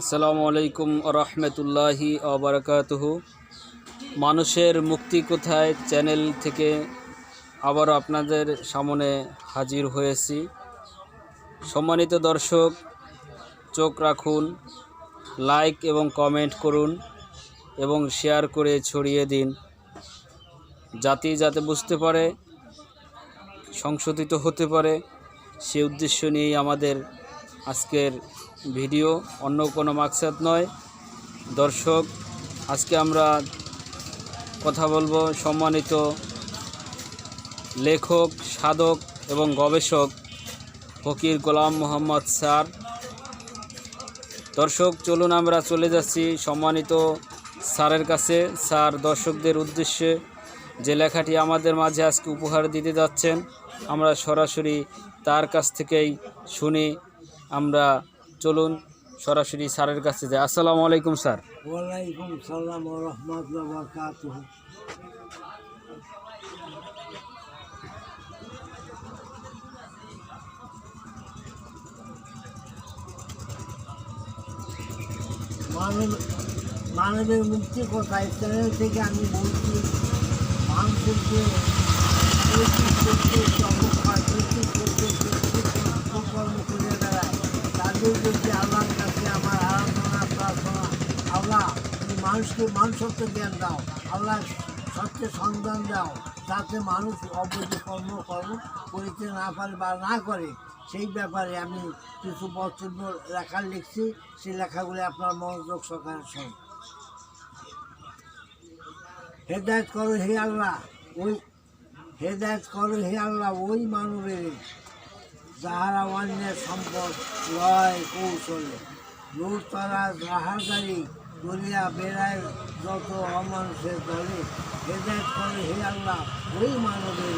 আসসালামু আলাইকুম রহমতুল্লাহি আবরকাতহু মানুষের মুক্তি কোথায়? চ্যানেল থেকে আবারও আপনাদের সামনে হাজির হয়েছি। সম্মানিত দর্শক, চোখ রাখুন, লাইক এবং কমেন্ট করুন এবং শেয়ার করে ছড়িয়ে দিন। জাতি যাতে বুঝতে পারে, সংশোধিত হতে পারে, সে উদ্দেশ্য নিয়েই আমাদের আজকের ভিডিও অন্য কোনো মাকসাদ নয়। দর্শক, আজকে আমরা কথা বলব সম্মানিত লেখক, সাধক এবং গবেষক ফকির গোলাম মোহাম্মদ স্যার। দর্শক, চলুন আমরা চলে যাচ্ছি সম্মানিত স্যারের কাছে। স্যার, দর্শকদের উদ্দেশ্যে যে লেখাটি আমাদের মাঝে আজকে উপহার দিতে যাচ্ছেন, আমরা সরাসরি তার কাছ থেকেই শুনি। আমরা চলুন সরাসরি স্যারের কাছে যাই। আসসালামু আলাইকুম, স্যার। ওয়ালাইকুম মানবের মুক্তি কোথায়? চ্যানেল থেকে আমি বলছি মানুষকে চমৎকার পরিচিত করতে কর্ম করে বেড়ায় আমার আরাধনা প্রার্থনা আল্লাহ মানুষকে মানুষত্ব জ্ঞান দাও আল্লাহ সত্যের সন্ধান দাও যাতে মানুষ অবৈধ কর্ম কর্ম করিতে না পারে বা না করে সেই ব্যাপারে আমি কিছু বক্তব্য লেখা লিখছি সেই লেখাগুলি আপনার মনোযোগ সহকারে শোন হেদায়ত করো হে আল্লাহ, ওই হেদায়ত করো হে আল্লাহ, ওই মানবের যাহারা অন্যের সম্পদ লয় কৌশলে। লুট তারা রাহাজারি করিয়া বেড়ায় যত অমানুষের দলে হেদায়ত করে হে আল্লাহ, ওই মানবের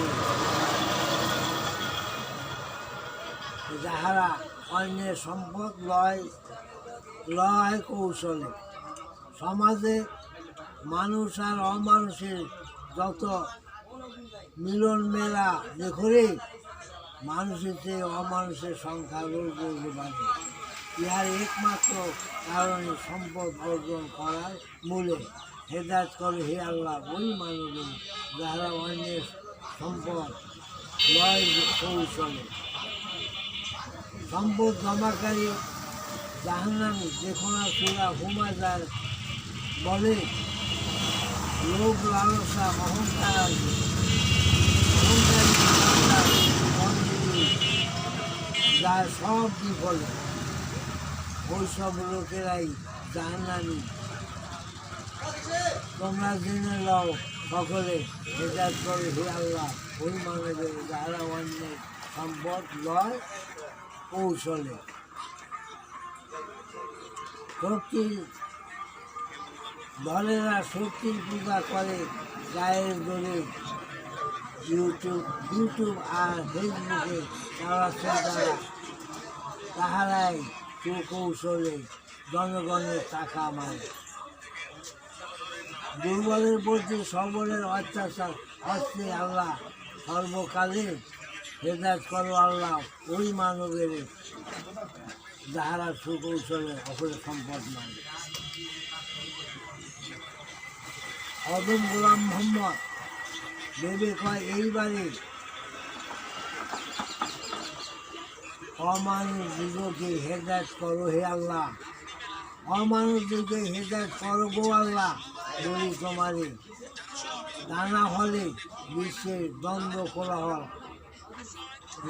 যাহারা অন্যের সম্পদ লয় লয় কৌশলে। সমাজে মানুষ আর অমানুষের যত মিলন মেলা দেখরে মানুষের চেয়ে অমানুষের সংখ্যা রোজ রোজ বাড়ে। ইহার একমাত্র কারণে সম্পদ অর্জন করার মূলে হেদায়ত করে হে আল্লাহ ওই মানবের যারা অন্যের সম্পদ কৌশলে সম্পদ জমাকারী জাহান্নামী দেখোনা সুরা হুমা যার বলে লোভ লালসা অহংকার অহংকারী বান্দার বন্দেগী, যার সব বিফলে ওই সব লোকেরাই জাহান্নামী। তোমরা জেনে লও সকলে, হেদায়ত করে হে আল্লাহ। ওই মানবের যারা অন্যের সম্পদ লয়, কৌশলে। শক্তির দলেরা শক্তির পূজা করে গায়ের দলে ইউটিউব ইউটিউব আর ফেসবুকে তারা তাহারাই সুকৌশলে জনগণের টাকা মারে। দুর্বলের প্রতি সবলের অত্যাচার হচ্ছে আল্লাহ। সর্বকালে হেদায়ত করো আল্লাহ, ওই মানবের। যাহারা সুকৌশলে অপরে সম্পদ মানে অদম গোলাম মোহাম্মদ ভেবে কয়, এইবারে অমানুষ যুগকে হেদায়ত করো হে আল্লাহ। অমানুষ হেদায়ত করো গো আল্লাহ, বলি তোমারে। নানা হলে বিশ্বের দ্বন্দ্ব, কোলাহল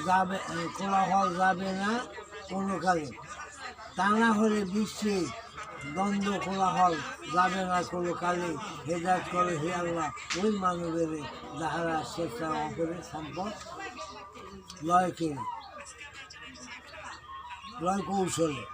যাবে কোলাহল যাবে না কোনো কালে। তা না হলে বিশ্বে দ্বন্দ্ব, কোলাহল যাবে না কোনো কালে। হেদায়ত করে হে আল্লাহ, ওই মানবের যাহারা স্বেচ্ছা অপরের সম্পদ লয়কে লয় কৌশলে